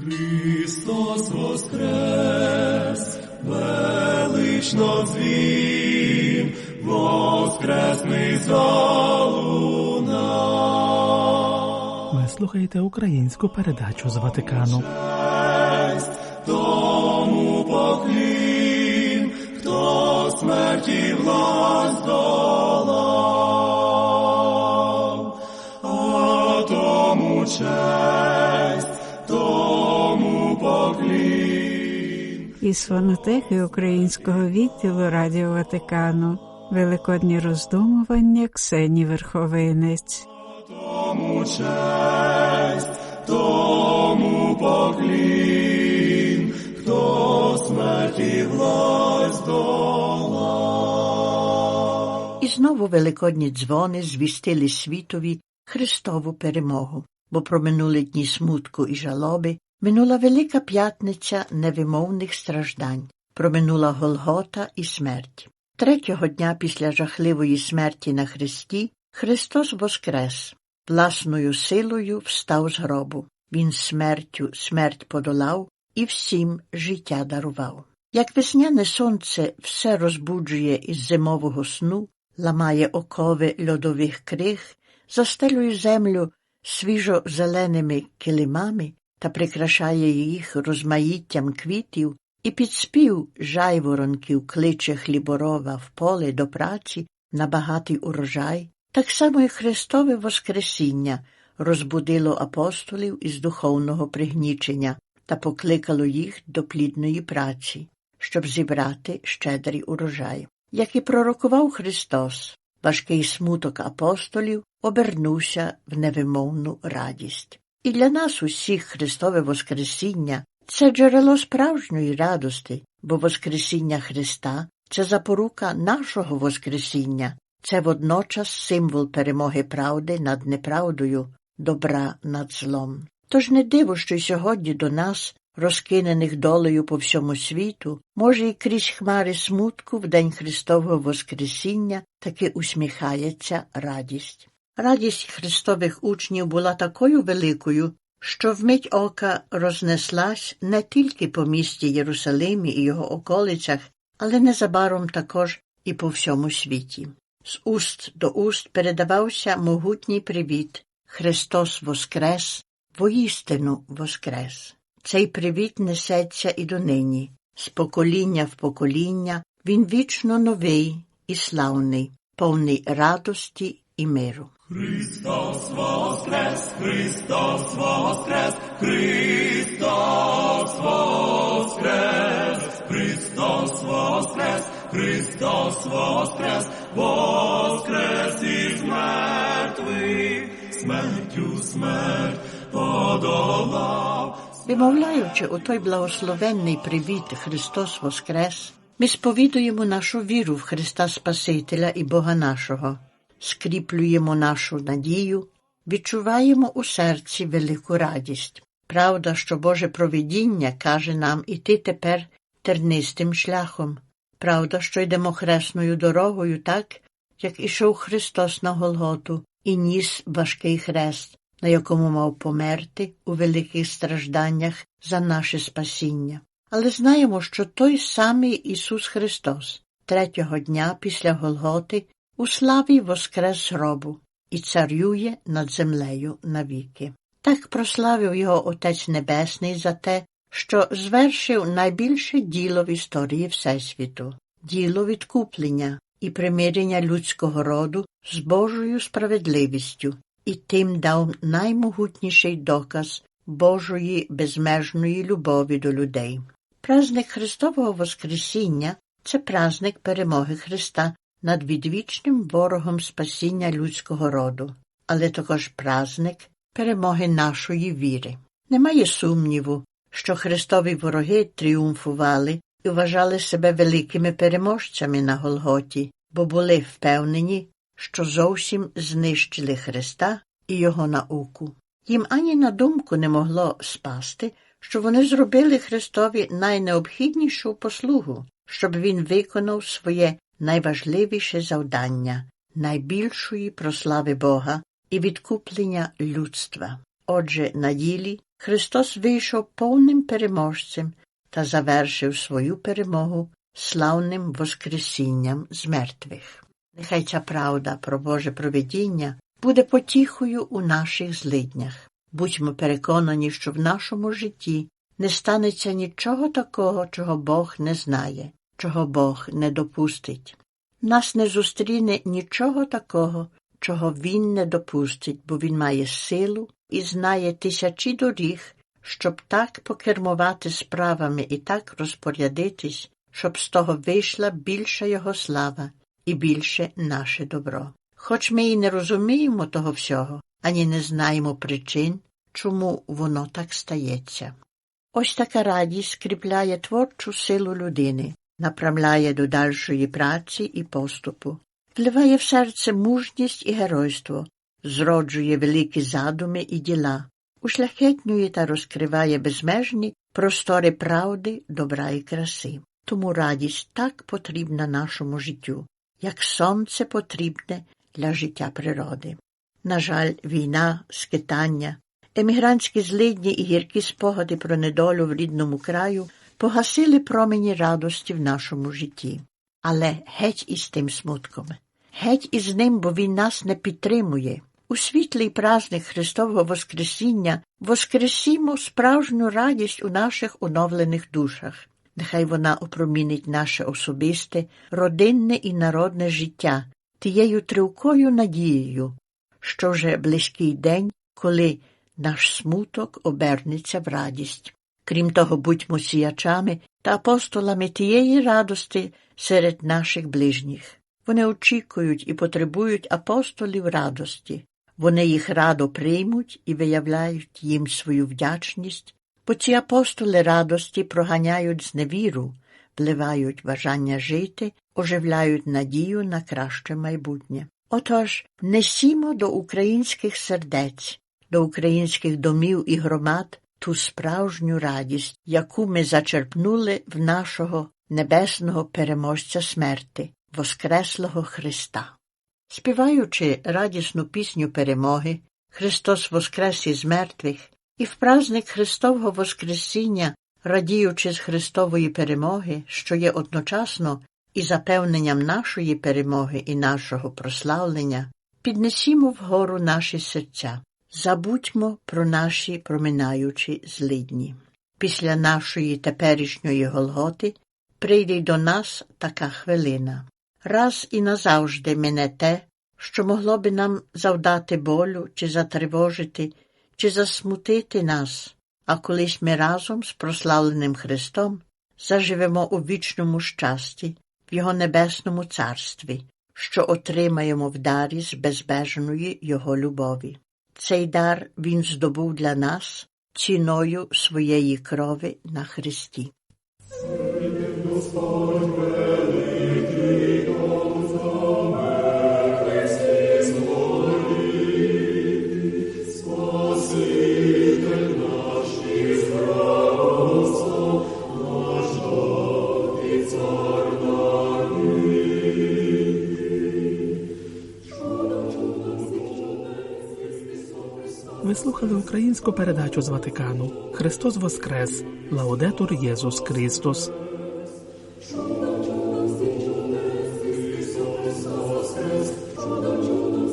Христос воскрес, велично звін, воскресний залуна. Ви слухаєте українську передачу з Ватикану. Із фонотеки Українського відділу Радіо Ватикану Великодні роздумування Ксені Верховинець. Тому честь, тому поклін, хто смерті власть. І знову великодні дзвони звістили світові Христову перемогу, бо проминули дні смутку і жалоби, минула Велика П'ятниця невимовних страждань, проминула Голгота і смерть. Третього дня після жахливої смерті на Христі Христос воскрес, власною силою встав з гробу. Він смертю смерть подолав і всім життя дарував. Як весняне сонце все розбуджує із зимового сну, ламає окови льодових криг, застелює землю свіжо-зеленими килимами та прикрашає їх розмаїттям квітів, і під спів жайворонків кличе хліборова в поле до праці на багатий урожай, так само і Христове Воскресіння розбудило апостолів із духовного пригнічення та покликало їх до плідної праці, щоб зібрати щедрий урожай. Як і пророкував Христос, важкий смуток апостолів обернувся в невимовну радість. І для нас усіх Христове Воскресіння це джерело справжньої радости, бо Воскресіння Христа це запорука нашого Воскресіння, це водночас символ перемоги правди над неправдою, добра над злом. Тож не диво, що й сьогодні до нас, розкинених долею по всьому світу, може, і крізь хмари смутку в день Христового Воскресіння таки усміхається радість. Радість Христових учнів була такою великою, що вмить ока рознеслась не тільки по місті Єрусалимі і його околицях, але незабаром також і по всьому світі. З уст до уст передавався могутній привіт Христос Воскрес, воістину Воскрес. Цей привіт несеться і донині. З покоління в покоління він вічно новий і славний, повний радості і миру. Христос воскрес, Христос воскрес, Христос воскрес, Христос воскрес, Христос воскрес, воскрес із мертвих, смертю смерть подолав. Вимовляючи у той благословенний привіт Христос Воскрес, ми сповідуємо нашу віру в Христа Спасителя і Бога нашого, скріплюємо нашу надію, відчуваємо у серці велику радість. Правда, що Боже провидіння каже нам іти тепер тернистим шляхом. Правда, що йдемо хресною дорогою так, як ішов Христос на Голготу і ніс важкий хрест, на якому мав померти у великих стражданнях за наше спасіння. Але знаємо, що той самий Ісус Христос третього дня після Голготи у славі воскрес з гробу і царює над землею навіки. Так прославив його Отець Небесний за те, що звершив найбільше діло в історії Всесвіту, діло відкуплення і примирення людського роду з Божою справедливістю, і тим дав наймогутніший доказ Божої безмежної любові до людей. Празник Христового Воскресіння це празник перемоги Христа над відвічним ворогом спасіння людського роду, але також празник перемоги нашої віри. Немає сумніву, що Христові вороги тріумфували і вважали себе великими переможцями на Голготі, бо були впевнені, що зовсім знищили Христа і Його науку. Їм ані на думку не могло спасти, що вони зробили Христові найнеобхіднішу послугу, щоб він виконав своє найважливіше завдання найбільшої прослави Бога і відкуплення людства. Отже, на ділі Христос вийшов повним переможцем та завершив свою перемогу славним Воскресінням з мертвих. Нехай ця правда про Боже провидіння буде потіхою у наших злиднях. Будьмо переконані, що в нашому житті не станеться нічого такого, чого Бог не знає, чого Бог не допустить. Нас не зустріне нічого такого, чого Він не допустить, бо Він має силу і знає тисячі доріг, щоб так покермувати справами і так розпорядитись, щоб з того вийшла більша Його слава і більше наше добро. Хоч ми і не розуміємо того всього, ані не знаємо причин, чому воно так стається. Ось така радість скріпляє творчу силу людини, направляє до дальшої праці і поступу, вливає в серце мужність і геройство, зроджує великі задуми і діла, ушляхетнює та розкриває безмежні простори правди, добра і краси. Тому радість так потрібна нашому життю, як сонце потрібне для життя природи. На жаль, війна, скитання, емігрантські злидні і гіркі спогади про недолю в рідному краю погасили промені радості в нашому житті. Але геть із тим смутком, геть із ним, бо він нас не підтримує. У світлий праздник Христового Воскресіння воскресімо справжню радість у наших оновлених душах. Нехай вона опромінить наше особисте, родинне і народне життя тією тривкою надією, що вже близький день, коли наш смуток обернеться в радість. Крім того, будьмо сіячами та апостолами тієї радости серед наших ближніх. Вони очікують і потребують апостолів радості. Вони їх радо приймуть і виявляють їм свою вдячність, бо ці апостоли радості проганяють зневіру, вливають бажання жити, оживляють надію на краще майбутнє. Отож, несімо до українських сердець, до українських домів і громад ту справжню радість, яку ми зачерпнули в нашого небесного переможця смерти, Воскреслого Христа. Співаючи радісну пісню перемоги, Христос Воскрес із мертвих, і в праздник Христового Воскресіння, радіючи з Христової перемоги, що є одночасно і запевненням нашої перемоги і нашого прославлення, піднесімо вгору наші серця, забудьмо про наші проминаючі злидні. Після нашої теперішньої Голготи прийде до нас така хвилина. Раз і назавжди мене те, що могло би нам завдати болю, чи затривожити, чи засмутити нас, а колись ми разом з прославленим Христом заживемо у вічному щасті, в Його небесному царстві, що отримаємо в дарі з безбежної Його любові. Цей дар Він здобув для нас ціною своєї крови на Христі. Ви слухали українську передачу з Ватикану. Христос Воскрес, Лаудетур Єсус Христос. Чудо